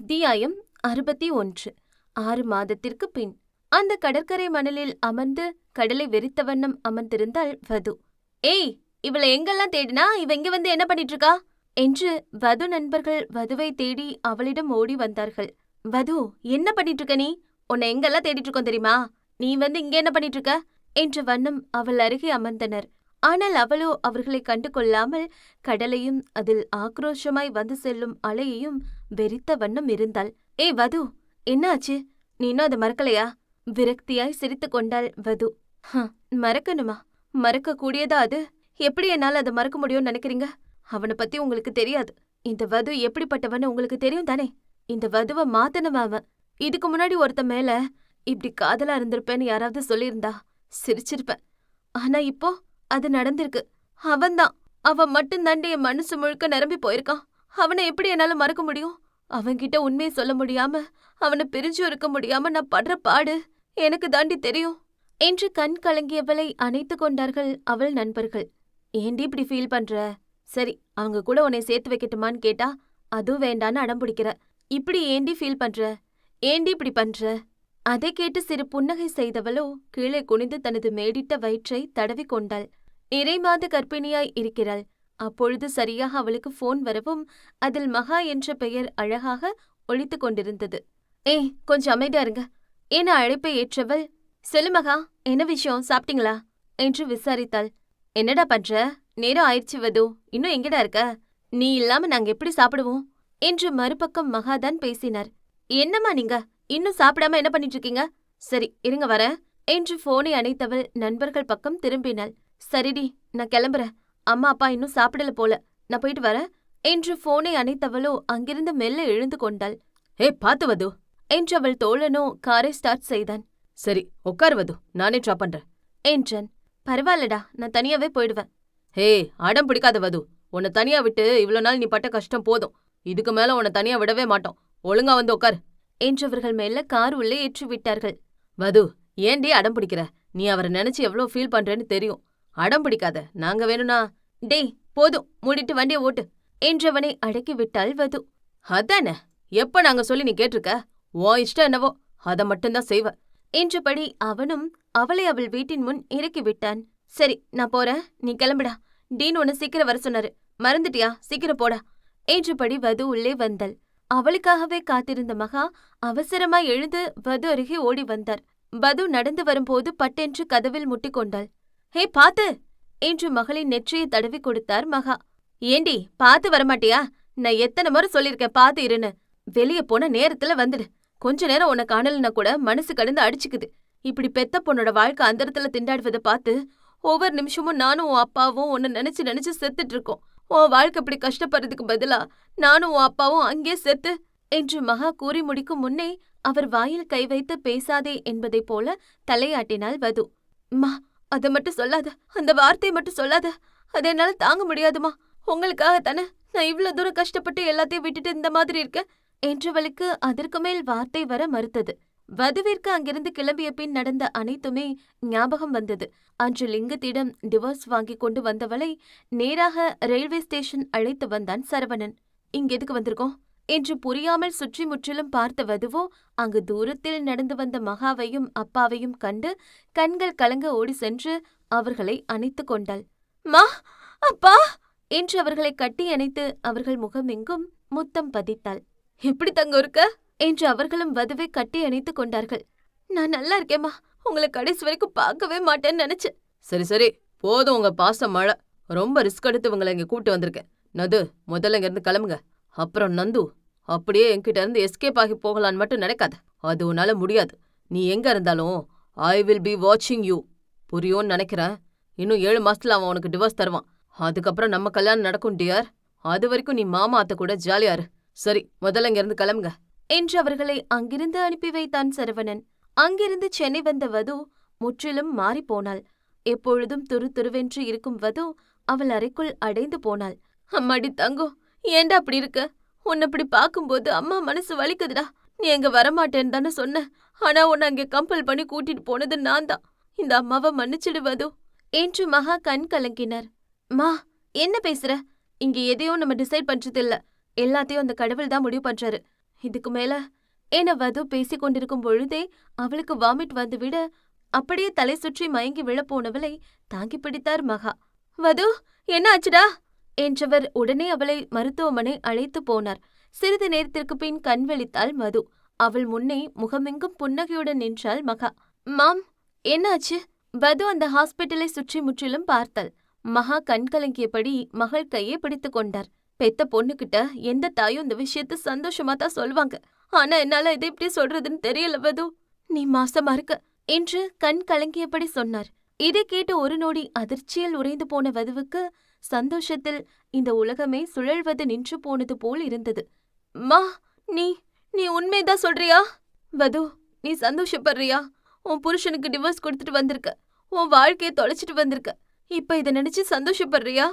அத்தியாயம் அறுபத்தி ஒன்று. ஆறு மாதத்திற்கு பின். அந்த கடற்கரை மணலில் அமர்ந்து கடலை வெறித்த வண்ணம் அமர்ந்திருந்தாள் வது. ஏய் இவளை எங்கெல்லாம் தேடினா? இவ இங்க வந்து என்ன பண்ணிட்டு இருக்கா என்று வது நண்பர்கள் வதுவை தேடி அவளிடம் ஓடி வந்தார்கள். வது என்ன பண்ணிட்டு இருக்க நீ? உன்னை எங்கெல்லாம் தேடிட்டு இருக்கோம் தெரியுமா? நீ வந்து இங்க என்ன பண்ணிட்டு இருக்க என்ற வண்ணம் அவள் அருகே அமர்ந்தனர். ஆனால் அவளோ அவர்களை கண்டு கொள்ளாமல் கடலையும் அதில் ஆக்ரோஷமாய் வந்து செல்லும் அலையையும் வெறித்த வண்ணம் இருந்தாள். ஏ வது என்னாச்சு? நீ இன்னும் அதை மறக்கலையா விரக்தியாய் சிரித்துக் கொண்டாள் வது. "ஹ, மறக்கணுமா? மறக்க கூடியதா அது? எப்படி என்னால அதை மறக்க முடியும்னு நினைக்கிறீங்க? அவனை பத்தி உங்களுக்கு தெரியாது. இந்த வது எப்படிப்பட்டவன்னு உங்களுக்கு தெரியும் தானே? இந்த வதுவை மாத்தனவன் அவன். இதுக்கு முன்னாடி ஒருத்த மேல இப்படி காதலா இருந்திருப்பேன்னு யாராவது சொல்லியிருந்தா சிரிச்சிருப்பேன். ஆனா இப்போ அது நடந்திருக்கு. அவன்தான். அவன் மட்டும் தாண்டி என் மனசு முழுக்க நிரம்பி போயிருக்கான். அவனை எப்படி என்னால மறக்க முடியும்? அவன்கிட்ட உண்மையை சொல்ல முடியாம அவனை பிரிஞ்சு இருக்க முடியாம நான் படுற பாடு எனக்கு தாண்டி தெரியும். என்று கண் கலங்கியவளை அணைத்து கொண்டார்கள் அவள் நண்பர்கள். ஏண்டி இப்படி ஃபீல் பண்ற? சரி அவங்க கூட உன்னை சேர்த்து வைக்கட்டுமான்னு கேட்டா அதுவும் வேண்டான்னு அடம்பிடிக்கிற இப்படி ஏண்டி ஃபீல் பண்ற? ஏண்டி இப்படி பண்ற? அதை கேட்டு சிறு புன்னகை செய்தவளோ கீழே குனிந்து தனது மேடிட்ட வயிற்றை தடவி கொண்டாள். நிறைமாத கர்ப்பிணியாய் இருக்கிறாள். அப்பொழுது சரியாக அவளுக்கு ஃபோன் வரவும் அதில் மகா என்ற பெயர் அழகாக ஒழித்து கொண்டிருந்தது. ஏய் கொஞ்சம் அமைதியா இருங்க. என அழைப்பை ஏற்றவள்? சொல்லு மகா என்ன விஷயம்? சாப்பிட்டீங்களா? என்று விசாரித்தாள். என்னடா பண்ற? நேரம் ஆயிடுச்சு வது. இன்னும் எங்கடா இருக்க? நீ இல்லாம நாங்க எப்படி சாப்பிடுவோம்? என்று மறுபக்கம் மகாதான் பேசினார். என்னம்மா நீங்க? இன்னும் சாப்பிடாம என்ன பண்ணிட்டு இருக்கீங்க? சரி இருங்க வரேன். என்று போனை அணைத்தவள் நண்பர்கள் பக்கம் திரும்பினாள். சரிடி நான் கிளம்புறேன். அம்மா அப்பா இன்னும் சாப்பிடல போல. நான் போயிட்டு வரேன். என்று போனை அணைத்தவளோ அங்கிருந்து மெல்ல எழுந்து கொண்டாள். ஏய் பாத்து வது. என்று அவள் தோழனோ காரை ஸ்டார்ட் செய்தான். சரி உட்கார் வது. நானே ட்ராப் பண்றேன். என்றான். பரவாயில்லடா நான் தனியாவே போயிடுவேன். ஹே அடம் பிடிக்காத வது. உன்னை தனியா விட்டு இவ்வளவு நாள் நீ பட்ட கஷ்டம் போதும். இதுக்கு மேல உன்னை தனியா விடவே மாட்டோம். ஒழுங்கா வந்து உட்கார். என்றவர்கள் மேல கார் உள்ளே ஏற்றி விட்டார்கள் வது ஏண்டி அடம் பிடிக்கிற? நீ அவரை நினைச்சு எவ்வளவு ஃபீல் பண்றேன்னு தெரியும். அடம் பிடிக்காத நாங்க வேணும்னா டேய் போதும் மூடிட்டு வண்டியை ஓட்டு என்றவனை அடக்கி விட்டாள் வது. அதானே எப்ப நாங்க சொல்லி நீ கேட்டிருக்க? ஓ இஷ்டம் என்னவோ அத மட்டும்தான் செய்வ என்றபடி அவனும் அவளை அவள் வீட்டின் முன் இறக்கி விட்டான் சரி நான் போறேன் நீ கிளம்புடா. டீன் உன்னை சீக்கிரம் வர சொன்னாரு. மறந்துட்டியா? சீக்கிரம் போடா என்றபடி வது உள்ளே வந்தாள். அவளுக்காகவே காத்திருந்த மகா அவசரமாய் எழுந்து வது அருகே ஓடி வந்தார். வது நடந்து வரும்போது பட்டென்று கதவில் முட்டிக்கொண்டாள் ஹே பாத்து! என்று மகளின் நெற்றியை தடவி கொடுத்தார் மகா. ஏண்டி பாத்து வரமாட்டியா? நான் எத்தனை முறை சொல்லிருக்கேன் பாத்து இருன்னு. வெளிய போன நேரத்துல வந்துடு. கொஞ்ச நேரம் உன்னை காணலனா கூட மனசு கடந்து அடிச்சுக்குது. இப்படி பெத்த பொண்ணோட வாழ்க்கை அந்தரத்துல திண்டாடுவதை பார்த்து ஒவ்வொரு நிமிஷமும் நானும் உன் அப்பாவும் உன்னை நினைச்சு நினைச்சு செத்துட்டு இருக்கோம். உன் வாழ்க்கை இப்படி கஷ்டப்படுறதுக்கு பதிலா நானும் உன் அப்பாவும் அங்கே செத்து என்று மகா கூறி முடிக்கும் முன்னே அவர் வாயில் கை வைத்து பேசாதே என்பதைப் போல தலையாட்டினாள் வது. மா அதை மட்டும் சொல்லாத அந்த வார்த்தையை மட்டும் சொல்லாத. அதை என்னால தாங்க முடியாதுமா. உங்களுக்காக தானே நான் இவ்ளோ தூரம் கஷ்டப்பட்டு எல்லாத்தையும் விட்டுட்டு இந்த மாதிரி இருக்கேன்? என்றவளுக்கு அதற்கு மேல் வார்த்தை வர மறுத்தது. வதுவிற்கு அங்கிருந்து கிளம்பிய பின் நடந்த அனைத்துமே ஞாபகம் வந்தது. அன்று லிங்கத்திடம் டிவோர்ஸ் வாங்கி கொண்டு வந்தவளை நேராக ரயில்வே ஸ்டேஷன் அழைத்து வந்தான் சரவணன். இங்க எதுக்கு வந்திருக்கோம்? என்று புரியாமல் சுற்றி முற்றிலும் பார்த்த வதுவோ அங்கு தூரத்தில் நடந்து வந்த மகாவையும் அப்பாவையும் கண்டு கண்கள் கலங்க ஓடி சென்று அவர்களை அணைத்து கொண்டாள். மா அப்பா! என்று அவர்களை கட்டி அணைத்து அவர்கள் முகமெங்கும் முத்தம் பதித்தாள். எப்படி தங்க இருக்க என்று அவர்களும் வதுவை கட்டி அணைத்து கொண்டார்கள். நான் நல்லா இருக்கேம்மா உங்களை கடைசி வரைக்கும் பார்க்கவே மாட்டேன்னு நினைச்சேன் சரி சரி. போதும் உங்க பாசம் மழை. ரொம்ப ரிஸ்க் எடுத்து உங்களை இங்க கூட்டு வந்திருக்கேன். நது முதல்ல இங்க இருந்து கிளம்புங்க. அப்புறம் நந்து அப்படியே என்கிட்ட இருந்து எஸ்கேப் ஆகி போகலான்னு மட்டும் நினைக்காத. அது உன்னால முடியாது. நீ எங்க இருந்தாலும் ஐ வில் பி வாட்சிங் யூ புரியும்னு நினைக்கிறேன். இன்னும் ஏழு மாசத்துல அவன் உனக்கு டிவோர்ஸ் தருவான். அதுக்கப்புறம் நம்ம கல்யாணம் நடக்கும் டியார் அது வரைக்கும் நீ மாமா அத்தை கூட ஜாலியாரு சரி முதல்ல இங்க இருந்து கிளம்புங்க. என்று அவர்களை அங்கிருந்து அனுப்பி வைத்தான் சரவணன். அங்கிருந்து சென்னை வந்த வது முற்றிலும் மாறிப்போனாள் எப்பொழுதும் துரு துருவென்று இருக்கும் வது அவள் அறைக்குள் அடைந்து போனாள். அம்மாடி தங்கம் ஏண்டா அப்படி இருக்க? உன்னை இப்படி பார்க்கும்போது அம்மா மனசு வலிக்குதுடா. நீ அங்க வரமாட்டேன்னு தானே சொன்ன. ஆனா உன்னை அங்க கம்பல் பண்ணி கூட்டிட்டு போனது நான் தான். இந்த அம்மாவை மன்னிச்சிடுவதோ? என்று மகா கண் கலங்கினார். மா என்ன பேசுற? இங்க எதையும் நம்ம டிசைட் பண்றது இல்ல எல்லாத்தையும் அந்த கடவுள் தான் முடிவு பண்றாரு. இதுக்கு மேல என வது பேசிக் கொண்டிருக்கும் பொழுதே அவளுக்கு வாமிட் வந்துவிட அப்படியே தலை சுற்றி மயங்கி விழப்போனவளை தாங்கி பிடித்தார் மகா. வது என்ன ஆச்சுடா? என்றவர் உடனே அவளை மருத்துவமனை அழைத்து போனார். சிறிது நேரத்திற்கு பின் கண் விழித்தாள் மது. அவள் முன்னே முகமெங்கும் புன்னகையுடன் நின்றாள் மகா. மாம் என்னாச்சு? வது அந்த ஹாஸ்பிட்டலை சுற்றி முற்றிலும் பார்த்தாள். மகா கண் கலங்கியபடி மகள் கையை பிடித்துக் கொண்டார். பெத்த பொண்ணுகிட்ட எந்த தாயும் இந்த விஷயத்த சந்தோஷமா தான் சொல்வாங்க. ஆனா என்னால இதை எப்படி சொல்றதுன்னு தெரியல வது நீ மாசமா இருக்க என்று கண் கலங்கியபடி சொன்னார். இதை கேட்டு ஒரு நொடி அதிர்ச்சியில் உறைந்து போன வதுவுக்கு சந்தோஷத்தில் இந்த உலகமே சுழல்வது நின்று போனது போல் இருந்தது. மா நீ நீ உண்மைதான் சொல்றியா? வது நீ சந்தோஷப்படுறியா? உன் புருஷனுக்கு டிவோர்ஸ் கொடுத்துட்டு வந்திருக்க. உன் வாழ்க்கையை தொலைச்சிட்டு வந்திருக்க. இப்ப இத நினைச்சு சந்தோஷப்படுறியா?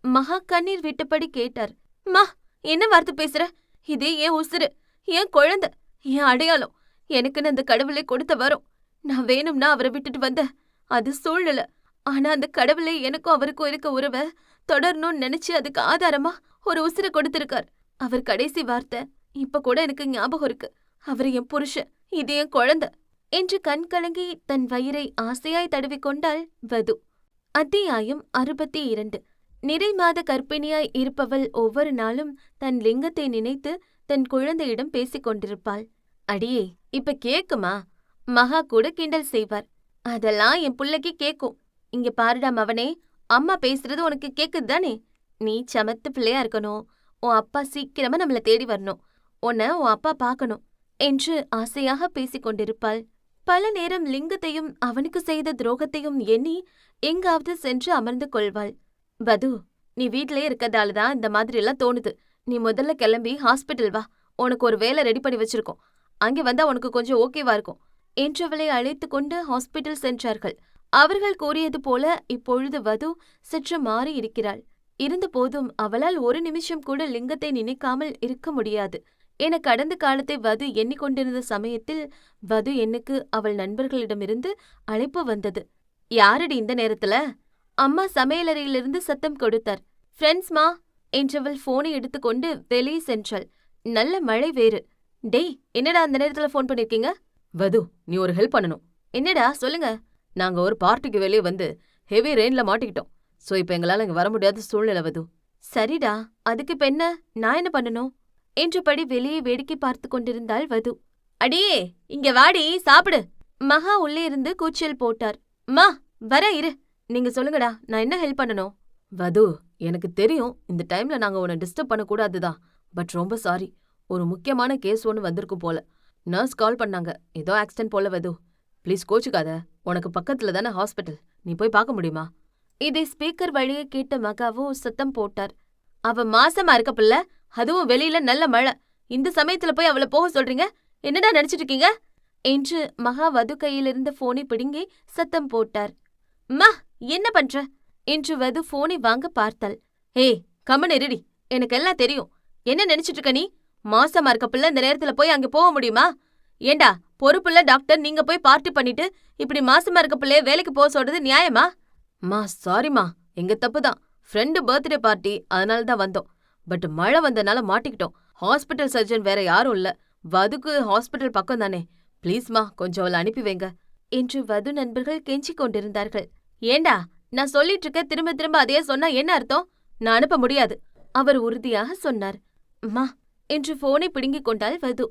மகா கண்ணீர் விட்டபடி கேட்டார். மா என்ன வார்த்தை பேசுற? இதே ஏன் உசுரு ஏன் குழந்தை ஏன் அடையாளம். எனக்குன்னு அந்த கடவுளை கொடுத்த வரும். நான் வேணும்னா அவரை விட்டுட்டு வந்த அது சூழ்நிலை. ஆனா அந்த கடவுளை எனக்கும் அவருக்கும் இருக்க உறவை தொடரணும்னு நினைச்சு அதுக்கு ஆதாரமா ஒரு உசுர கொடுத்திருக்கார். அவர் கடைசி வார்த்தை. இப்ப கூட எனக்கு ஞாபகம் இருக்கு. அவர் என் புருஷன். இது என் குழந்தை. என்று கண் கலங்கி தன் வயிறை ஆசையாய் தடவிக்கொண்டாள் வது. அத்தியாயம் அறுபத்தி இரண்டு. நிறை மாத கர்ப்பிணியாய் இருப்பவள் ஒவ்வொரு நாளும் தன் லிங்கத்தை நினைத்து தன் குழந்தையிடம் பேசிக் கொண்டிருப்பாள். அடியே இப்ப கேக்குமா? மகா கூட கிண்டல் செய்வார். அதெல்லாம் என் புள்ளைக்கு கேக்கும். இங்க பாருடா மவனே அம்மா பேசுறது உனக்கு கேக்குது தானே? நீ சமத்து பிள்ளையா இருக்கணும். உன் அப்பா சீக்கிரமா நம்மள தேடி வரணும். உன்னை உன் அப்பா பார்க்கணும் என்று ஆசையாக பேசிக் கொண்டிருப்பாள். பல நேரம் லிங்கத்தையும் அவனுக்கு செய்த துரோகத்தையும் எண்ணி எங்காவது சென்று அமர்ந்து கொள்வாள். பது நீ வீட்லயே இருக்கதால தான் இந்த மாதிரி எல்லாம் தோணுது. நீ முதல்ல கிளம்பி ஹாஸ்பிட்டல் வா. உனக்கு ஒரு வேலை ரெடி பண்ணி வச்சிருக்கோம். அங்கே வந்தா உனக்கு கொஞ்சம் ஓகேவா இருக்கும். என்றவளை அழைத்து கொண்டு ஹாஸ்பிட்டல் சென்றார்கள். அவர்கள் கூறியது போல இப்பொழுது வது சற்று மாறி இருக்கிறாள். இருந்தபோதும் அவளால் ஒரு நிமிஷம் கூட லிங்கத்தை நினைக்காமல் இருக்க முடியாது. என கடந்த காலத்தை வது எண்ணிக்கொண்டிருந்த சமயத்தில் வது எண்ணுக்கு அவள் நண்பர்களிடமிருந்து அழைப்பு வந்தது. யாரடி இந்த நேரத்துல? அம்மா சமையலறையிலிருந்து சத்தம் கொடுத்தார். ஃப்ரெண்ட்ஸ்மா என்றவள் போனை எடுத்துக்கொண்டு வெளியே சென்றாள். நல்ல மழை வேறு. டேய் என்னடா அந்த நேரத்துல ஃபோன் பண்ணிருக்கீங்க? வது நீ ஒரு ஹெல்ப் பண்ணணும். என்னடா சொல்லுங்க. நாங்க ஒரு பார்ட்டிக்கு வெளியே வந்து ஹெவி ரெயின்ல மாட்டிக்கிட்டோம். சோ இப்போ எங்களால இங்க வர முடியாத சூழ்நிலை வது சரிடா அதுக்கு இப்ப என்ன? நான் என்ன பண்ணணும்? என்றபடி வெளியே வேடிக்கை பார்த்து கொண்டிருந்தாள் வது. அடியே இங்க வாடி சாப்பிடு. மகா உள்ளே இருந்து கூச்சல் போட்டார். மா வர இரு. நீங்க சொல்லுங்கடா நான் என்ன ஹெல்ப் பண்ணணும்? வது எனக்கு தெரியும் இந்த டைம்ல நாங்க உன்னை டிஸ்டர்ப் பண்ணக்கூடாதுதான் பட் ரொம்ப சாரி ஒரு முக்கியமான கேஸ் ஒன்று வந்திருக்கும் போல. நர்ஸ் கால் பண்ணாங்க. ஏதோ ஆக்சிடென்ட் போல வது. ப்ளீஸ் கோச்சுக்காத. உனக்கு பக்கத்துல தானே ஹாஸ்பிட்டல். நீ போய் பார்க்க முடியுமா? இதை ஸ்பீக்கர் வழியே கேட்ட மகாவோ சத்தம் போட்டார். அவ மாசமா இருக்க பிள்ள. அதுவும் வெளியில நல்ல மழை. இந்த சமயத்துல போய் அவளை போக சொல்றீங்க? என்னடா நினைச்சிட்டு இருக்கீங்க? என்று மகா வது கையிலிருந்த போனை பிடுங்கி சத்தம் போட்டார். மா என்ன பண்ற? என்று வது போனை வாங்க பார்த்தாள். ஏய் கம்மன் இருடி. எனக்கு எல்லாம் தெரியும். என்ன நினைச்சிட்டு இருக்க நீ? மாசமா இருக்க பிள்ளை இந்த நேரத்துல போய் அங்க போக முடியுமா? ஏண்டா பொறுப்புள்ள டாக்டர் நீங்க போய் பார்ட்டி பண்ணிட்டு இப்படி மாசமா இருக்க பிள்ளைய வேலைக்கு போக சொல்றது நியாயமா? மா சாரிம்மா. எங்க தப்பு தான். ஃப்ரெண்டு பர்த்டே பார்ட்டி அதனால தான் வந்தோம். பட் மழை வந்தனால மாட்டிக்கிட்டோம். ஹாஸ்பிட்டல் சர்ஜன் வேற யாரும் இல்ல. வதுக்கு ஹாஸ்பிட்டல் பக்கம் தானே. ப்ளீஸ்மா கொஞ்சம் அவளை அனுப்பி வைங்க. என்று வது நண்பர்கள் கெஞ்சிக் கொண்டிருந்தார்கள். ஏண்டா நான் சொல்லிட்டு இருக்க திரும்ப திரும்ப அதையே சொன்னா என்ன அர்த்தம்? நான் அனுப்ப முடியாது. அவர் உறுதியாக சொன்னார். அம்மா என்று போனை பிடுங்கிக் கொண்டாள் வது.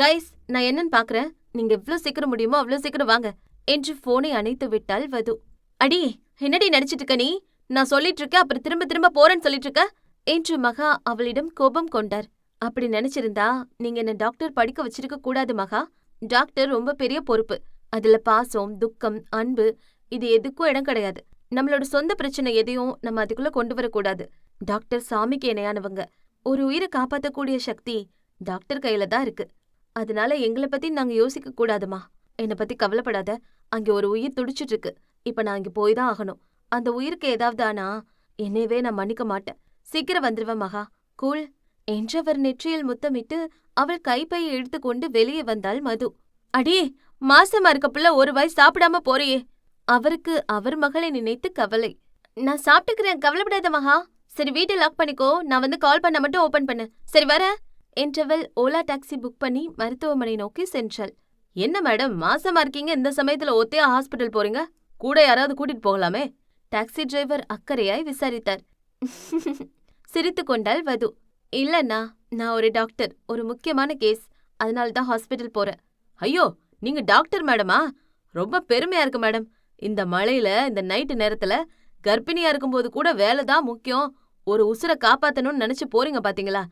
கைஸ் நான் என்னன்னு பாக்குறேன்? நீங்க எவ்வளவு சீக்கிரம் முடியுமோ அவ்வளவு சீக்கிரம் வாங்க என்று போனை அணைத்து விட்டாள் வது. அடி என்னடி நடிச்சிட்டு இருக்க நீ? நான் சொல்லிட்டு இருக்க அப்புறம் திரும்ப திரும்ப போறேன்னு சொல்லிட்டு இருக்க? என்று மகா அவளிடம் கோபம் கொண்டார். அப்படி நினைச்சிருந்தா நீங்க என்ன டாக்டர் படிக்க வச்சிருக்க கூடாது மகா? டாக்டர் ரொம்ப பெரிய பொறுப்பு. அதுல பாசம் துக்கம் அன்பு இது எதுக்கும் இடம் கிடையாது. நம்மளோட சொந்த பிரச்சனை எதையும் நம்ம அதுக்குள்ள கொண்டு வரக்கூடாது. டாக்டர் சாமிக்கு இணையானவங்க. ஒரு உயிரை காப்பாத்தக்கூடிய சக்தி டாக்டர் கையில தான் இருக்கு. அதனால எங்களை பத்தி நாங்க யோசிக்க கூடாதுமா. என்னை பத்தி கவலைப்படாத. அங்க ஒரு உயிர் துடிச்சிட்டு இருக்கு இப்ப நான் அங்க போய் தான் ஆகணும். அந்த உயிருக்கு ஏதாவது ஆனா என்னையவே நான் மன்னிக்க மாட்டேன். சீக்கிரம் வந்துருவேன் மகா. கூல் என்றவர் நெற்றியில் முத்தமிட்டு அவள் கைப்பையை எடுத்துக்கொண்டு வெளியே வந்தாள் மது. அடே மாசமா இருக்க பிள்ளை ஒரு வாய் சாப்பிடாம போறியே. அவருக்கு அவர் மகளை நினைத்து கவலை. நான் சாப்பிட்டுக்கிறேன். கவலைப்படாத மகா. சரி வீட்டை லாக் பண்ணிக்கோ. நான் வந்து கால் பண்ண மட்டும் ஓபன் பண்ணு. சரி வர. என்றவள் ஓலா டாக்ஸி புக் பண்ணி மருத்துவமனை நோக்கி சென்றாள் என்ன மேடம் மாசமா இருக்கீங்க இந்த சமயத்துல ஒத்தையா ஹாஸ்பிட்டல் போறீங்க? கூட யாராவது கூட்டிட்டு போகலாமே? டாக்ஸி டிரைவர் அக்கறையாய் விசாரித்தார். சிரித்துக் கொண்டாள் வது. இல்லண்ணா நான் ஒரு டாக்டர் ஒரு முக்கியமான கேஸ். அதனால தான் ஹாஸ்பிட்டல் போறேன். ஐயோ நீங்க டாக்டர் மேடமா? ரொம்ப பெருமையா இருக்கு மேடம். இந்த மழையில இந்த நைட்டு நேரத்துல கர்ப்பிணியா இருக்கும்போது கூட வேலை தான் முக்கியம். ஒரு உசுரை காப்பாத்தணும்னு நினைச்சு போறீங்க பாத்தீங்களா?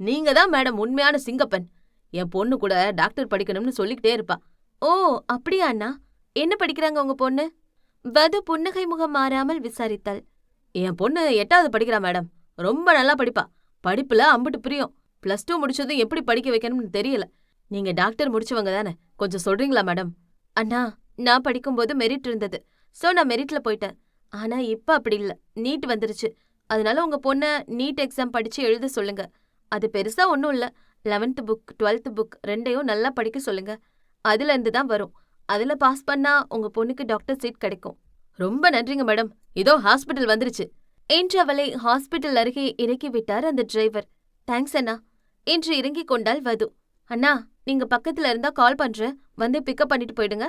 நீங்க தான் மேடம் உண்மையான சிங்கப்பெண் என் பொண்ணு கூட டாக்டர் படிக்கணும்னு சொல்லிக்கிட்டே இருப்பா. ஓ அப்படியா அண்ணா? என்ன படிக்கிறாங்க உங்க பொண்ணு? வது புன்னகை முகம் மாறாமல் விசாரித்தாள். என் பொண்ணு எட்டாவது படிக்கிறா மேடம். ரொம்ப நல்லா படிப்பா. படிப்புல அம்புட்டு பிரியம். பிளஸ் டூ முடிச்சதும் எப்படி படிக்க வைக்கணும்னு தெரியல. நீங்க டாக்டர் முடிச்சவங்க தானே? கொஞ்சம் சொல்றீங்களா மேடம்? அண்ணா நான் படிக்கும்போது மெரிட் இருந்தது. சோ நான் மெரிட்ல போயிட்டேன். ஆனா இப்ப அப்படி இல்ல. நீட் வந்துருச்சு. அதனால உங்க பொண்ண நீட் எக்ஸாம் படிச்சு எழுத சொல்லுங்க. அது பெருசா ஒன்றும் இல்ல. லெவன்த் புக் டுவெல்த் புக் ரெண்டையும் நல்லா படிக்க சொல்லுங்க. அதுல இருந்து தான் வரும். அதுல பாஸ் பண்ணா உங்க பொண்ணுக்கு டாக்டர் சீட் கிடைக்கும். ரொம்ப நன்றிங்க மேடம் இதோ ஹாஸ்பிட்டல் வந்துருச்சு. என்று அவளை ஹாஸ்பிட்டல் அருகே இறக்கி விட்டார் அந்த டிரைவர் தேங்க்ஸ் அண்ணா. என்று இறங்கிக் கொண்டால் வது. அண்ணா நீங்க பக்கத்துல இருந்தா கால் பண்றேன் வந்து பிக்கப் பண்ணிட்டு போயிடுங்க.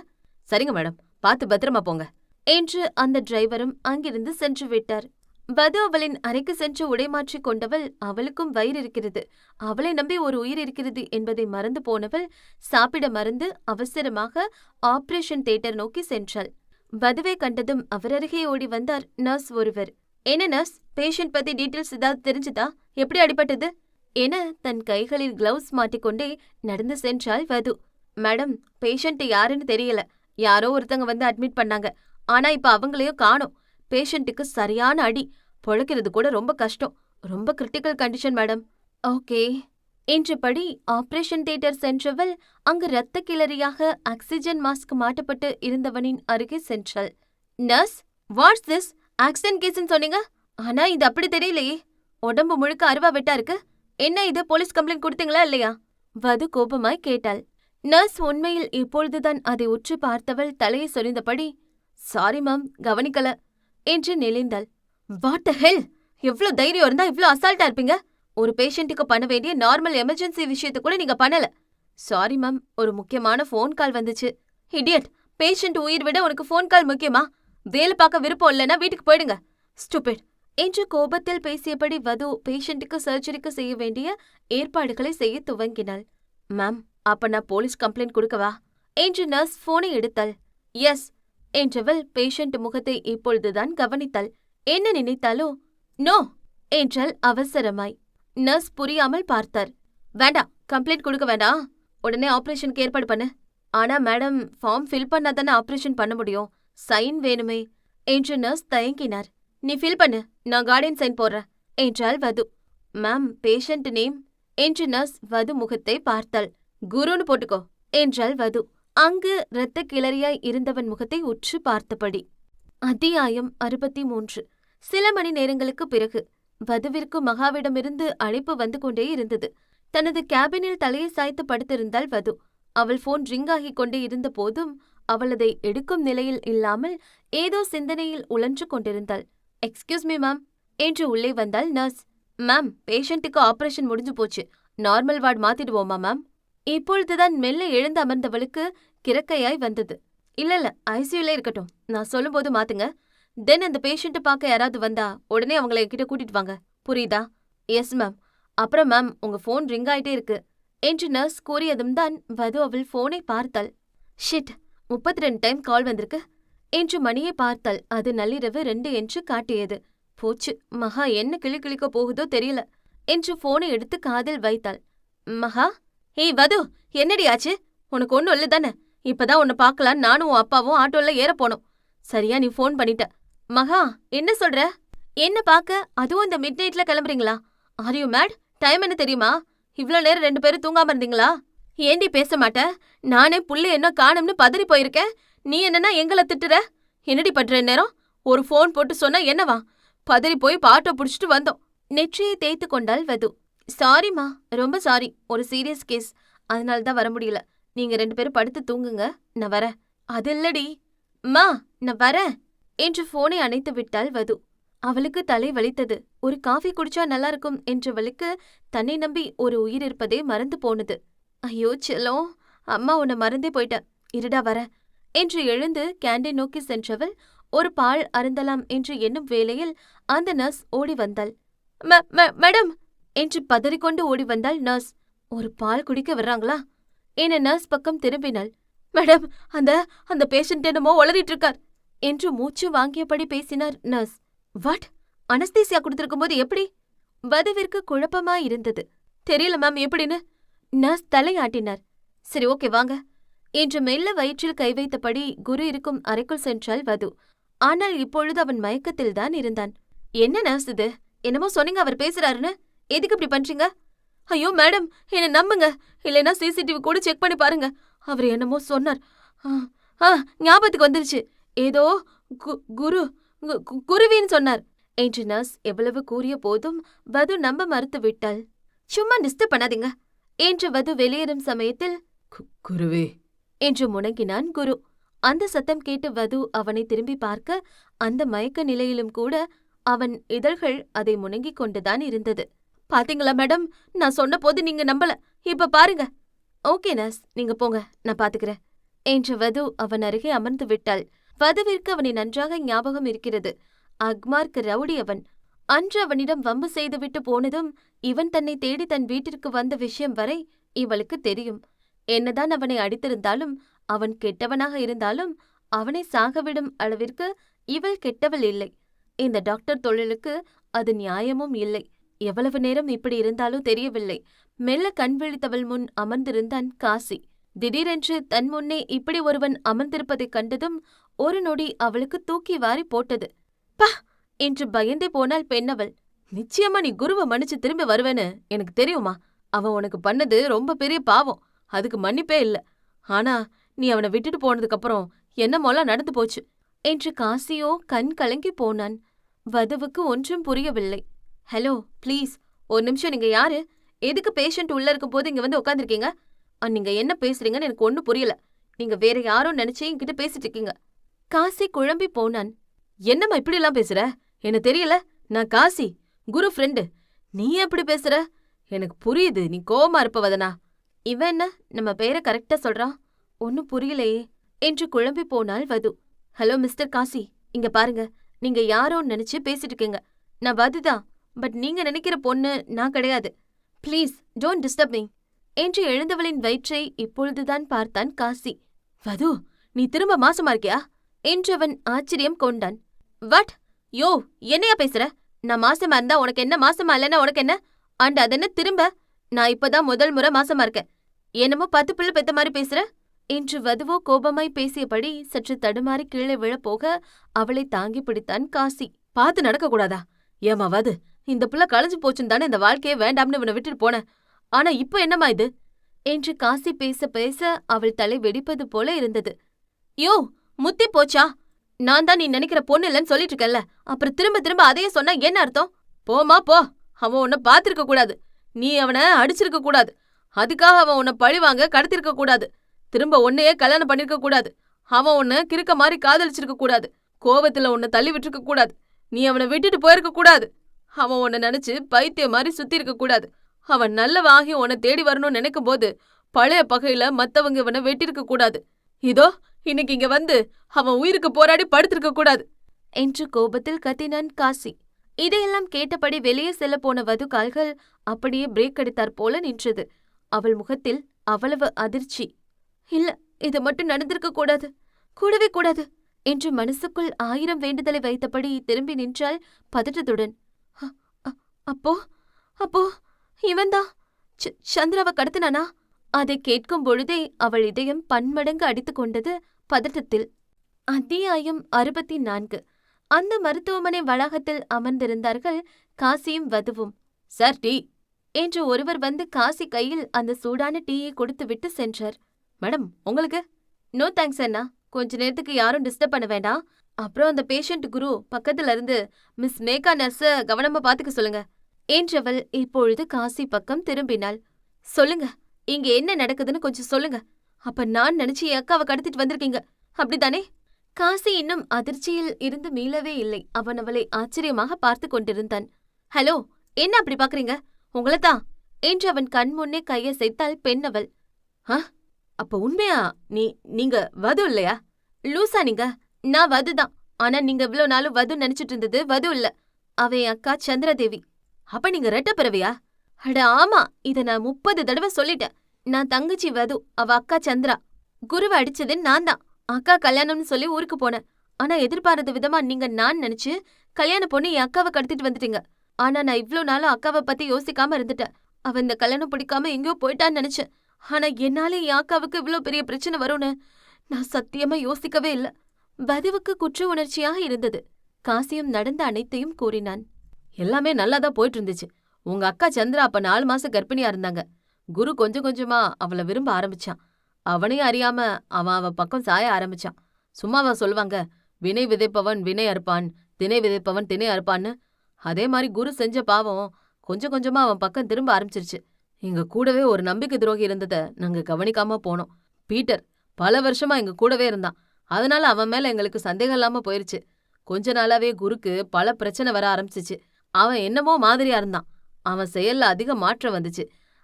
சரிங்க மேடம் பார்த்து பத்திரமா போங்க. என்று அந்த டிரைவரும் அங்கிருந்து சென்று விட்டார். வது அவளின் அறைக்கு சென்று உடை மாற்றிக் கொண்டவள் அவளுக்கும் வயிறு இருக்கிறது. அவளை நம்பி ஒரு உயிர் இருக்கிறது என்பதை மறந்து போனவள் சாப்பிட மறந்து அவசரமாக ஆபரேஷன் தியேட்டர் நோக்கி சென்றாள். வதுவை கண்டதும் அவர் அருகே ஓடி வந்தார் நர்ஸ் ஒருவர். என்ன நர்ஸ்? பேஷண்ட் பத்தி டீட்டெயில்ஸ் ஏதாவது தெரிஞ்சுதா? எப்படி அடிபட்டது? என தன் கைகளில் கிளவுஸ் மாட்டிக்கொண்டே நடந்து சென்றாள் வது. மேடம் பேஷண்ட் யாருன்னு தெரியல. யாரோ ஒருத்தங்க வந்து அட்மிட் பண்ணாங்க. ஆனா இப்ப அவங்களையும் காணோம். பேஷண்ட்டுக்கு சரியான அடி. பொழைக்கிறது கூட ரொம்ப கஷ்டம். ரொம்ப கிரிட்டிக்கல் கண்டிஷன் மேடம் ஓகே என்றபடி ஆபரேஷன் தியேட்டர் சென்றவள் அங்கு இரத்த கிளறியாக ஆக்சிஜன் மாஸ்க் மாட்டப்பட்டு இருந்தவனின் அருகே சென்றாள். நர்ஸ் வாட்ஸ் திஸ் ஆக்சிடென்ட் கேஸ்ன்னு சொன்னீங்க? ஆனா இது அப்படி தெரியலையே. உடம்பு முழுக்க அருவா வெட்டா இருக்கு. என்ன இது? போலீஸ் கம்ப்ளைண்ட் கொடுத்தீங்களா இல்லையா? வது கோபமாய் கேட்டாள். நர்ஸ் உண்மையில் இப்பொழுதுதான் அதை உற்று பார்த்தவள் தலையை சொரிந்தபடி சாரி மேம் கவனிக்கல என்று நெளிந்தாள். வாட் த ஹெல்? எவ்ளோ தைரியம் இருந்தா இவ்ளோ அசால்ட்டா இருப்பீங்க? ஒரு பேஷண்ட்டுக்கு பண்ண வேண்டிய நார்மல் எமர்ஜென்சி விஷயத்த கூட நீங்க பண்ணல. சாரி மேம் ஒரு முக்கியமான ஃபோன் கால் வந்துச்சு. இடியட் பேஷண்ட் உயிர் விட உனக்கு ஃபோன் கால் முக்கியமா? வேலை பார்க்க விருப்பம் இல்லைன்னா வீட்டுக்கு போயிடுங்க. ஸ்டூபிட். என்று கோபத்தில் பேசியபடி வது பேஷண்ட்டுக்கு சர்ஜரிக்கு செய்ய வேண்டிய ஏற்பாடுகளை செய்ய துவங்கினாள். மேம் அப்ப நான் போலீஸ் கம்ப்ளைண்ட் கொடுக்கவா என்று நர்ஸ் போனை எடுத்தாள். எஸ் என்றவள் பேஷண்ட் முகத்தை இப்பொழுதுதான் கவனித்தாள். என்ன நினைத்தாலோ? நோ! என்றாள் அவசரமாய். நர்ஸ் புரியாமல் பார்த்தார். வேண்டாம் கம்ப்ளைண்ட் கொடுக்க வேண்டாம். உடனே ஆபரேஷனுக்கு ஏற்பாடு பண்ணு. ஆனா மேடம் ஃபார்ம் ஃபில் பண்ணா தானே ஆபரேஷன் பண்ண முடியும். சைன் வேணுமே என்று நர்ஸ் தயங்கினார். நீ ஃபில் பண்ணு நான் கார்டியன் சைன் போடுறேன் என்றாள் வது. மேம் பேஷண்ட் நேம் என்று நர்ஸ் வது முகத்தை பார்த்தாள். குருன்னு போட்டுக்கோ என்றாள் வது. அங்கு இரத்த கிளறியாய் இருந்தவன் முகத்தை உற்று பார்த்தபடி. அத்தியாயம் அறுபத்தி மூன்று சில மணி நேரங்களுக்கு பிறகு வதுவிற்கு மகாவிடமிருந்து அழைப்பு வந்து கொண்டே இருந்தது. தனது கேபினில் தலையை சாய்த்து படுத்திருந்தாள் வது. அவள் போன் ரிங் ஆகிக் கொண்டே இருந்த போதும் அவள் அதை எடுக்கும் நிலையில் இல்லாமல் ஏதோ சிந்தனையில் உழன்று கொண்டிருந்தாள். எக்ஸ்கியூஸ் மீ மேம் என்று உள்ளே வந்தாள் நர்ஸ் மேம் பேஷண்ட்டுக்கு ஆபரேஷன் முடிஞ்சு போச்சு. நார்மல் வார்டு மாத்திடுவோமா மேம் இப்பொழுதுதான் மெல்ல எழுந்து அமர்ந்தவளுக்கு கிறக்கையாய் வந்தது. இல்ல இல்ல. ஐசியூல இருக்கட்டும். நான் சொல்லும்போது மாத்துங்க. தென் அந்த பேஷண்ட்டை பார்க்க யாராவது வந்தா உடனே அவங்கள என்கிட்ட கூட்டிட்டு வாங்க. புரியுதா? எஸ் மேம் அப்புறம் மேம் உங்க ஃபோன் ரிங் ஆயிட்டே இருக்கு. என்று நர்ஸ் கூறியதும் தான் வது அவள் போனை பார்த்தாள். ஷிட் முப்பத்தி ரெண்டு டைம் கால் வந்திருக்கு. என்று மணியை பார்த்தாள். அது நள்ளிரவு ரெண்டு என்று காட்டியது. போச்சு. மகா என்ன கிளி கிளிக்க போகுதோ தெரியல. என்று போனை எடுத்து காதில் வைத்தாள். மகா? ஏய் வது என்னடி ஆச்சு? உனக்கு ஒன்றும் இல்லை தானே? இப்பதான் உன்னை பார்க்கலாம் நானும் உன் அப்பாவும் ஆட்டோல ஏற போனோம். சரியா நீ ஃபோன் பண்ணிட்ட. மகா என்ன சொல்ற? என்ன பார்க்க அதுவும் இந்த மிட் நைட்ல கிளம்புறீங்களா? ஆர் யூ மேட் டைம் என்ன தெரியுமா? இவ்ளோ நேரம் ரெண்டு பேரும் தூங்காம இருந்தீங்களா? ஏண்டி பேச மாட்ட? நானே புள்ள என்ன காணும்னு பதறி போயிருக்கேன். நீ என்னன்னா எங்களை திட்டுற? என்னடி பண்ற நேரம் ஒரு ஃபோன் போட்டு சொன்னா என்னவா? பதறி போய் பாட்டோ புடிச்சிட்டு வந்தோம். நெற்றியை தேய்த்து கொண்டால் வது. சாரிம்மா ரொம்ப சாரி ஒரு சீரியஸ் கேஸ் அதனால தான் வர முடியல. நீங்க ரெண்டு பேரும் படுத்து தூங்குங்க. நான் வரேன். அது இல்லடி. மா நான் வரேன். என்று போனை அணைத்து விட்டாள் வது. அவளுக்கு தலை வலித்தது. ஒரு காஃபி குடிச்சா நல்லா இருக்கும் என்றவளுக்கு தன்னை நம்பி ஒரு உயிர் இருப்பதே மறந்து போனது. ஐயோ செல்லோ அம்மா உன்னை மறந்தே போயிட்ட இருடா வர என்று எழுந்து கேண்டீன் நோக்கி சென்றவள் ஒரு பால் அருந்தலாம் என்று எண்ணும் வேளையில் அந்த நர்ஸ் ஓடி வந்தாள். "ம- மேடம் என்று பதறிக்கொண்டு ஓடி வந்தாள் நர்ஸ் ஒரு பால் குடிக்க வர்றாங்களா? என நர்ஸ் பக்கம் திரும்பினாள். மேடம் அந்த அந்த பேஷண்ட் என்னமோ உளறிட்டு இருக்கார் என்று மூச்சு வாங்கியபடி பேசினார் நர்ஸ். வாட்? அனஸ்தீசியா கொடுத்திருக்கும் போது எப்படி? வதுவிற்கு குழப்பமா இருந்தது. தெரியல மேம் எப்படின்னு? நர்ஸ் தலையாட்டினார். சரி ஓகே வாங்க என்று மெல்ல வயிற்றில் கை வைத்தபடி குரு இருக்கும் அறைக்குள் சென்றாள் வது. ஆனால் இப்பொழுது அவன் மயக்கத்தில்தான் இருந்தான். என்ன நர்ஸ் இது? என்னமோ சொன்னீங்க அவர் பேசுறாருன்னு. எதுக்கு இப்படி பண்றீங்க? ஐயோ மேடம் என்ன நம்புங்க. இல்லைன்னா சிசிடிவி கூட செக் பண்ணி பாருங்க. அவர் என்னமோ சொன்னார். ஆ, ஞாபகத்துக்கு வந்துருச்சு. ஏதோ கு- குரு குருவின்னு சொன்னார். என்று நர்ஸ் எவ்வளவு கூறிய போதும் வது நம்ப மறுத்து விட்டாள் சும்மா டிஸ்டர்ப் பண்ணாதீங்க என்று வது வெளியேறும் சமயத்தில் குருவே. என்று முணங்கினான் குரு. அந்த சத்தம் கேட்டு வது அவனை திரும்பி பார்க்க அந்த மயக்க நிலையிலும் கூட அவன் இதழ்கள் அதை முணங்கிக் கொண்டுதான் இருந்தது. பாத்தீங்களா மேடம்? நான் சொன்ன போது நீங்க நம்பல. இப்ப பாருங்க. Okay nurse. நீங்க போங்க. நான் பாத்துக்கிறேன். என்று வது அவன் அருகே அமர்ந்து விட்டாள். வதுவிற்கு அவனை நன்றாக ஞாபகம் இருக்கிறது. அக்மார்க் ரவுடி அவன். அன்று அவனிடம் வம்பு செய்துவிட்டு போனதும் இவன் தன்னை தேடி தன் வீட்டிற்கு வந்த விஷயம் வரை இவளுக்கு தெரியும். என்னதான் அவனை அடித்திருந்தாலும் அவன் கெட்டவனாக இருந்தாலும் அவனை சாகவிடும் அளவிற்கு இவள் கெட்டவள் இல்லை. இந்த டாக்டர் தொழிலுக்கு அது நியாயமும் இல்லை. எவ்வளவு நேரம் இப்படி இருந்தாலும் தெரியவில்லை. மெல்ல கண் விழித்தவள் முன் அமர்ந்திருந்தான் காசி. திடீரென்று தன் முன்னே இப்படி ஒருவன் அமர்ந்திருப்பதைக் கண்டதும் ஒரு நொடி அவளுக்கு தூக்கி வாரி போட்டது. பா! என்று பயந்தே போனால் பெண்ணவள். நிச்சயமா நீ குருவை மன்னிச்சு திரும்பி வருவேன்னு எனக்கு தெரியுமா? அவன் உனக்கு பண்ணது ரொம்ப பெரிய பாவம். அதுக்கு மன்னிப்பே இல்ல. ஆனா நீ அவனை விட்டுட்டு போனதுக்கப்புறம் என்னமோலாம் நடந்து போச்சு? என்று காசியோ கண் கலங்கி போனான். வதுவுக்கு ஒன்றும் புரியவில்லை. Hello please. ஒரு நிமிஷம் நீங்க யாரு? எதுக்கு பேஷண்ட் உள்ள இருக்கும் போது இங்க வந்து உட்காந்துருக்கீங்க நீங்க என்ன பேசுறீங்கன்னு எனக்கு ஒன்றும் புரியல. நீங்க வேற யாரோ நினைச்சு என்கிட்ட பேசிட்டு இருக்கீங்க. காசி குழம்பி போனான். என்னம்மா இப்படி எல்லாம் பேசுற? எனக்கு தெரியல. நான் காசி குரு ஃப்ரெண்டு நீ எப்படி பேசுற? எனக்கு புரியுது நீ கோவமா இருப்ப வதனா. இவன் என்ன? நம்ம பேரை கரெக்டா சொல்றான்? ஒன்னும் புரியலையே. என்று குழம்பி போனால் வது. ஹலோ மிஸ்டர் காசி இங்க பாருங்க. நீங்க யாரோன்னு நினைச்சு பேசிட்டு இருக்கீங்க. நான் வதுதான். பட் நீங்க நினைக்கிற பொண்ணு நான் கிடையாது. ப்ளீஸ் டோன்ட் டிஸ்டர்ப் மீ என்று எழுந்தவளின் வயிற்றை இப்பொழுதுதான் பார்த்தான் காசி. வது நீ திரும்ப மாசமா இருக்கியா? என்று அவன் ஆச்சரியம் கொண்டான். வாட் யோ என்னையா பேசுற? நான் மாசமா இருந்தா உனக்கு என்ன? மாசமா இல்லைன்னா உனக்கு என்ன? அண்ட் அதென்ன திரும்ப? நான் இப்பதான் முதல் முறை மாசமா இருக்கேன். என்னமோ பத்து பிள்ளை பெத்த மாதிரி பேசுற? என்று வதுவோ கோபமாய் பேசியபடி சற்று தடுமாறி கீழே விழப்போக அவளை தாங்கி பிடித்தான் காசி. பார்த்து நடக்க கூடாதா ஏமா வது இந்த புள்ள களைஞ்சு போச்சுன்னு தானே இந்த வாழ்க்கையே வேண்டாம்னு இவனை விட்டுட்டு போனேன். ஆனா இப்ப என்னம்மா இது? என்று காசி பேச பேச அவள் தலை வெடிப்பது போல இருந்தது. யோ முத்தி போச்சா? நான் தான் நீ நினைக்கிற பொண்ணு இல்லைன்னு சொல்லிட்டு இருக்கேன்ல அப்புறம் திரும்ப திரும்ப அதையே சொன்னா என்ன அர்த்தம்? போமா போ. அவன் உன்னை பார்த்திருக்க கூடாது. நீ அவனை அடிச்சிருக்க கூடாது. அதுக்காக அவன் உன்னை பழிவாங்க கடத்திருக்க கூடாது. திரும்ப உன்னையே கல்யாணம் பண்ணிருக்க கூடாது. அவன் உன்னை கிறுக்க மாதிரி காதலிச்சிருக்க கூடாது. கோவத்துல உன்னை தள்ளி விட்டுருக்க கூடாது. நீ அவனை விட்டுட்டு போயிருக்க கூடாது. அவன் உன்னை நினைச்சு பைத்தியம் மாதிரி சுத்தி இருக்க கூடாது. அவன் நல்லவாகி உன்னை தேடி வரணும்னு நினைக்கும் போது பழைய பகையில மத்தவங்க இவனை வெட்டிருக்க கூடாது. இதோ இன்னைக்கு இங்க வந்து அவன் உயிருக்கு போராடி படுத்திருக்க கூடாது. என்று கோபத்தில் கத்தினான் காசி. இதையெல்லாம் கேட்டபடி வெளியே செல்ல போன வது கால்கள் அப்படியே பிரேக் அடித்தாற் போல நின்றது. அவள் முகத்தில் அவ்வளவு அதிர்ச்சி. இல்ல இது மட்டும் நடந்திருக்க கூடாது. கூடவே கூடாது. என்று மனசுக்குள் ஆயிரம் வேண்டுதலை வைத்தபடி திரும்பி நின்றாள் பதற்றத்துடன் அப்போ அப்போ இவன்தான் சந்திராவை கடத்தினானா? அதை கேட்கும் பொழுதே அவள் இதயம் பன்மடங்கு அடித்துக் கொண்டது பதட்டத்தில். அத்தியாயம் அறுபத்தி நான்கு அந்த மருத்துவமனை வளாகத்தில் அமர்ந்திருந்தார்கள் காசியும் வதுவும். சார் டீ என்று ஒருவர் வந்து காசி கையில் அந்த சூடான டீயை கொடுத்துவிட்டு சென்றார். மேடம் உங்களுக்கு? நோ தேங்க்ஸ் அண்ணா. கொஞ்ச நேரத்துக்கு யாரும் டிஸ்டர்ப் பண்ண வேண்டாம். அப்புறம் அந்த பேஷண்ட் குரு பக்கத்துல இருந்து மிஸ் மேகா நர்ஸ கவனமா பாத்துக்க சொல்லுங்க. என்றவள் இப்பொழுது காசி பக்கம் திரும்பினாள். சொல்லுங்க இங்க என்ன நடக்குதுன்னு கொஞ்சம் சொல்லுங்க. அப்ப நான் நினைச்சு என் அக்காவை கடத்திட்டு வந்திருக்கீங்க. அப்படிதானே காசி இன்னும் அதிர்ச்சியில் இருந்து மீளவே இல்லை. அவன் அவளை ஆச்சரியமாக பார்த்து கொண்டிருந்தான். ஹலோ என்ன அப்படி பாக்குறீங்க? உங்களைத்தான் என்று அவன் கண் முன்னே கையசைத்தாள் பெண் அவள். அப்ப உண்மையா? நீ நீங்க வது இல்லையா? லூசா நீங்க? நான் வது தான் ஆனா நீங்க இவ்ளோ நாளும் வது நினைச்சிட்டு இருந்தது வது இல்ல. அவ என் அக்கா சந்திரதேவி. அப்ப நீங்க ரெட்ட பிறவியா? அட ஆமா. இத நான் முப்பது தடவை சொல்லிட்டேன். நான் தங்கச்சி வது அவ அக்கா சந்திரா. குருவை அடிச்சது நான் தான். அக்கா கல்யாணம்னு சொல்லி ஊருக்கு போனேன். ஆனா எதிர்பாராத விதமா நீங்க நான் நினைச்சு கல்யாண பொண்ணு என் அக்காவை கடத்திட்டு வந்துட்டீங்க. ஆனா நான் இவ்ளோ நாளும் அக்காவை பத்தி யோசிக்காம இருந்துட்டேன். அவ இந்த கல்யாணம் பிடிக்காம எங்கேயோ போயிட்டான்னு நினைச்சேன். ஆனா என்னால என் அக்காவுக்கு இவ்ளோ பெரிய பிரச்சனை வரும்னு நான் சத்தியமா யோசிக்கவே இல்ல. வதுவுக்கு குற்ற உணர்ச்சியாக இருந்தது. காசியும் நடந்த அனைத்தையும் கூறினான். எல்லாமே நல்லா தான் போயிட்டு இருந்துச்சு உங்க அக்கா சந்திரா அப்ப நாலு மாசம் கர்ப்பிணியா இருந்தாங்க. குரு கொஞ்சம் கொஞ்சமா அவளை விரும்ப ஆரம்பிச்சான். அவனையும் அறியாம அவன் அவ பக்கம் சாய ஆரம்பிச்சான். சும்மாவா சொல்லுவாங்க வினை விதைப்பவன் வினை அறுப்பான் தினை விதைப்பவன் திணை அறுப்பான்னு. அதே மாதிரி குரு செஞ்ச பாவம் கொஞ்சம் கொஞ்சமா அவன் பக்கம் திரும்ப ஆரம்பிச்சிருச்சு. எங்க கூடவே ஒரு நம்பிக்கை துரோகி இருந்தத நாங்க கவனிக்காம போனோம். பீட்டர் பல வருஷமா எங்க கூடவே இருந்தான். அதனால அவன் மேல எங்களுக்கு சந்தேகம் இல்லாம போயிருச்சு. கொஞ்ச நாளாவே குருக்கு பல பிரச்சனை வர ஆரம்பிச்சிச்சு. அவன் என்னமோ மாதிரியா இருந்தான். அவன் செயல்ல அதிக மாற்றம் வந்துச்சு.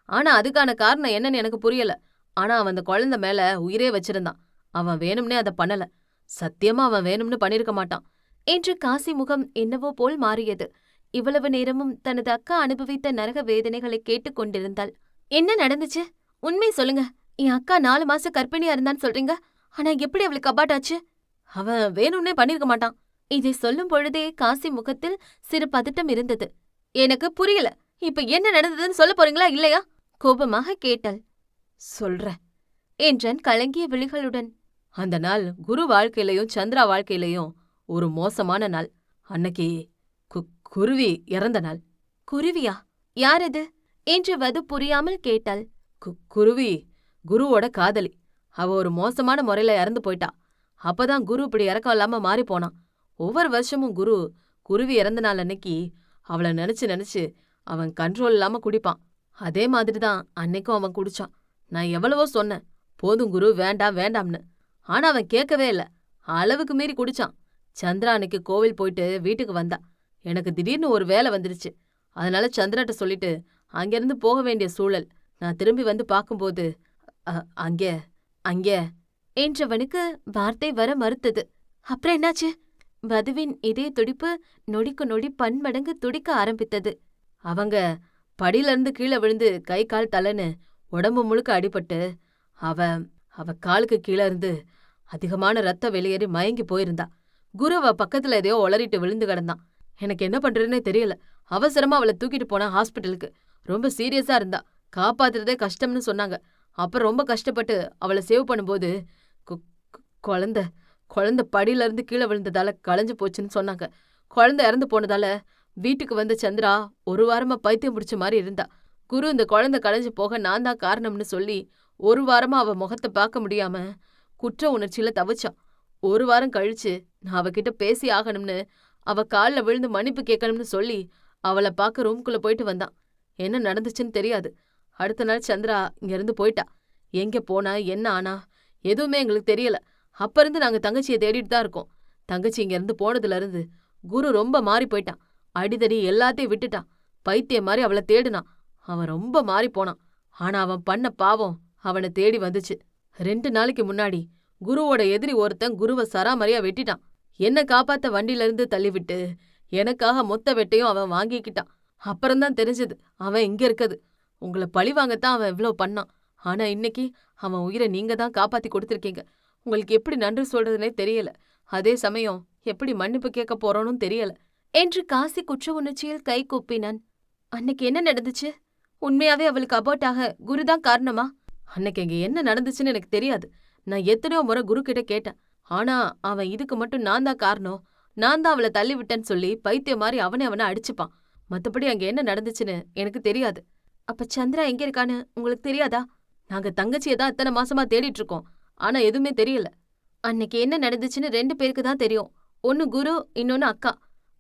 ஆனா அதுக்கான காரணம் என்னன்னு எனக்கு புரியல. ஆனா அவன் அந்த குழந்தை மேல உயிரே வச்சிருந்தான். அவன் வேணும்னே அதை பண்ணல. சத்தியமா அவன் வேணும்னு பண்ணிருக்க மாட்டான். என்று காசி முகம் என்னவோ போல் மாறியது. இவ்வளவு நேரமும் தனது அக்கா அனுபவித்த நரக வேதனைகளை கேட்டுக்கொண்டிருந்தாள் என்ன நடந்துச்சு? உண்மை சொல்லுங்க. என் அக்கா நாலு மாசம் கர்ப்பிணியா இருந்தான்னு சொல்றீங்க? ஆனா எப்படி அவளுக்கு அபாட்டாச்சு அவன் வேணும்னே பண்ணிருக்க மாட்டான். இதை சொல்லும் பொழுதே காசி முகத்தில் சிறு பதட்டம் இருந்தது. எனக்கு புரியல. இப்ப என்ன நடந்ததுன்னு சொல்ல போறீங்களா இல்லையா? கோபமாக கேட்டாள். சொல்றேன் என்றான் கலங்கிய விழிகளுடன். அந்த நாள் குரு வாழ்க்கையிலயும் சந்திரா வாழ்க்கையிலயும் ஒரு மோசமான நாள். அன்னைக்கு கு- குருவி இறந்த நாள். குருவியா? யார் அது? என்று வது புரியாமல் கேட்டாள். குருவி குருவோட காதலி. அவ ஒரு மோசமான முறையில இறந்து போயிட்டா. அப்பதான் குரு இப்படி இறக்கம் இல்லாம மாறி போனான். ஒவ்வொரு வருஷமும் குரு குருவி இறந்த நாள் அன்னைக்கு அவளை நினைச்சு நினைச்சு அவன் கண்ட்ரோல் இல்லாம குடிப்பான். அதே மாதிரி தான் அன்னைக்கும் அவன் குடிச்சான். நான் எவ்வளவோ சொன்னேன். போதும் குரு வேண்டாம் வேண்டாம்னு. ஆனா அவன் கேட்கவே இல்ல. அளவுக்கு மீறி குடிச்சான். சந்திரா அன்னைக்கு கோவில் போயிட்டு வீட்டுக்கு வந்தா. எனக்கு திடீர்னு ஒரு வேலை வந்துருச்சு. அதனால சந்திராட்ட சொல்லிட்டு அங்கிருந்து போக வேண்டிய சூழல் நான் திரும்பி வந்து பார்க்கும்போது அங்கே அங்கே என்றவனுக்கு வார்த்தை வர மறுத்தது. அப்புறம் என்னாச்சு? வதுவின் இதய துடிப்பு நொடிக்கு நொடி பன்மடங்கு துடிக்க ஆரம்பித்தது. அவங்க படியில இருந்து கீழே விழுந்து கை கால் தலைன்னு உடம்பு முழுக்க அடிபட்டு அவ அவ காலுக்கு கீழே இருந்து அதிகமான ரத்தம் வெளியேறி மயங்கி போயிருந்தா. குருவ பக்கத்துல எதையோ உளறிட்டு விழுந்து கிடந்தான். எனக்கு என்ன பண்றதுன்னே தெரியல. அவசரமா அவளை தூக்கிட்டு போனா ஹாஸ்பிட்டலுக்கு ரொம்ப சீரியஸா இருந்தா. காப்பாத்துறதே கஷ்டம்னு சொன்னாங்க. அப்புறம் ரொம்ப கஷ்டப்பட்டு அவளை சேவ் பண்ணும்போது குழந்த குழந்த குழந்தை படியில இருந்து கீழே விழுந்ததால களைஞ்சு போச்சுன்னு சொன்னாங்க. குழந்த இறந்து போனதால வீட்டுக்கு வந்த சந்திரா ஒரு வாரமா பைத்தியம் பிடிச்ச மாதிரி இருந்தா. குரு இந்த குழந்தை களைஞ்சு போக நான் தான் காரணம்னு சொல்லி ஒரு வாரமா அவ முகத்தை பார்க்க முடியாம குற்ற உணர்ச்சியில தவிச்சான் ஒரு வாரம் கழிச்சு நான் அவகிட்ட பேசி ஆகணும்னு அவ கால்ல விழுந்து மன்னிப்பு கேட்கணும்னு சொல்லி அவளை பார்க்க ரூம்குள்ள போயிட்டு வந்தான். என்ன நடந்துச்சுன்னு தெரியாது. அடுத்த நாள் சந்திரா இங்கேருந்து போயிட்டா. எங்க போனா என்ன ஆனா எதுவுமே எங்களுக்கு தெரியல. அப்ப இருந்து நாங்க தங்கச்சியை தேடிட்டு தான் இருக்கோம். தங்கச்சி இங்க இருந்து போனதுல இருந்து குரு ரொம்ப மாறி போயிட்டான். அடிதடி எல்லாத்தையும் விட்டுட்டான். பைத்தியம் மாதிரி அவளை தேடினான். அவன் ரொம்ப மாறி போனான். ஆனா அவன் பண்ண பாவம் அவனை தேடி வந்துச்சு. ரெண்டு நாளைக்கு முன்னாடி குருவோட எதிரி ஒருத்தன் குருவை சராமரியா வெட்டிட்டான். என்ன காப்பாத்த வண்டியிலிருந்து தள்ளிவிட்டு எனக்காக மொத்த வெட்டையும் அவன் வாங்கிக்கிட்டான். அப்புறம்தான் தெரிஞ்சது அவன் இங்க இருக்குது. உங்களை பழி வாங்கத்தான் அவன் இவ்ளோ பண்ணான். ஆனா இன்னைக்கு அவன் உயிரை நீங்க தான் காப்பாத்தி கொடுத்திருக்கீங்க. உங்களுக்கு எப்படி நன்றி சொல்றதுனே தெரியல. அதே சமயம் எப்படி மன்னிப்பு கேட்க போறோனும் தெரியல. என்று காசி குற்ற உணர்ச்சியில் கை கூப்பினான். அன்னைக்கு என்ன நடந்துச்சு? உண்மையாவே அவளுக்கு அபோட்டாக குருதான் காரணமா? அன்னைக்கு இங்க என்ன நடந்துச்சுன்னு எனக்கு தெரியாது. நான் எத்தனையோ முறை குரு கிட்ட கேட்டேன். ஆனா அவன் இதுக்கு மட்டும் நான் தான் காரணம். நான் தான் அவளை தள்ளி விட்டேன்னு சொல்லி பைத்தியம் மாதிரி அவனே அவனை அடிச்சுப்பான். மத்தபடி அங்க என்ன நடந்துச்சுன்னு எனக்கு தெரியாது. அப்ப சந்திரா எங்க இருக்கான்னு உங்களுக்கு தெரியாதா? நாங்க தங்கச்சியை தான் இத்தனை மாசமா தேடிட்டு இருக்கோம். ஆனா எதுவுமே தெரியல. அன்னைக்கு என்ன நடந்துச்சுன்னு ரெண்டு பேருக்கு தான் தெரியும். ஒன்னு குரு இன்னொன்னு அக்கா.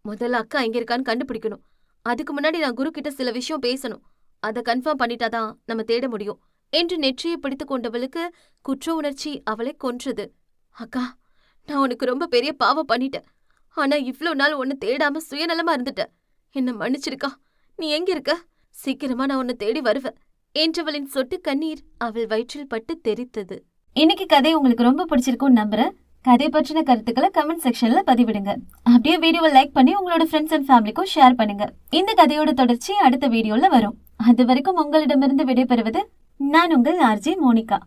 முதல்ல அக்கா எங்க இருக்கான்னு கண்டுபிடிக்கணும். அதுக்கு முன்னாடி நான் குரு கிட்ட சில விஷயம் பேசணும். அதை கன்ஃபார்ம் பண்ணிட்டாதான் நம்ம தேட முடியும். என்று நெற்றியை பிடித்துக் கொண்டவளுக்கு குற்ற உணர்ச்சி அவளை கொன்றது. அக்கா நான் உனக்கு ரொம்ப பெரிய பாவம் பண்ணிட்டேன். ஆனா இவ்ளோ நாள் ஒன்னு தேடாம சுயநலமா இருந்துட்ட என்ன மன்னிச்சிருக்கா. நீ எங்க இருக்க? சீக்கிரமா நான் உன்னை தேடி வருவேன். என்றவளின் சொட்டு கண்ணீர் அவள் வயிற்றில் பட்டு தெரித்தது. இன்னைக்கு கதை உங்களுக்கு ரொம்ப பிடிச்சிருக்கும்னு நம்புறேன். கதை பற்றின கருத்துக்களை கமெண்ட் செக்ஷன்ல பதிவிடுங்க. அப்படியே வீடியோவை லைக் பண்ணி உங்களோட ஃப்ரெண்ட்ஸ் அண்ட் ஃபேமிலிக்கும் ஷேர் பண்ணுங்க. இந்த கதையோட தொடர்ச்சி அடுத்த வீடியோல வரும். அது வரைக்கும் உங்களிடமிருந்து விடைபெறுவது நான் உங்கள் ஆர்ஜி மோனிகா.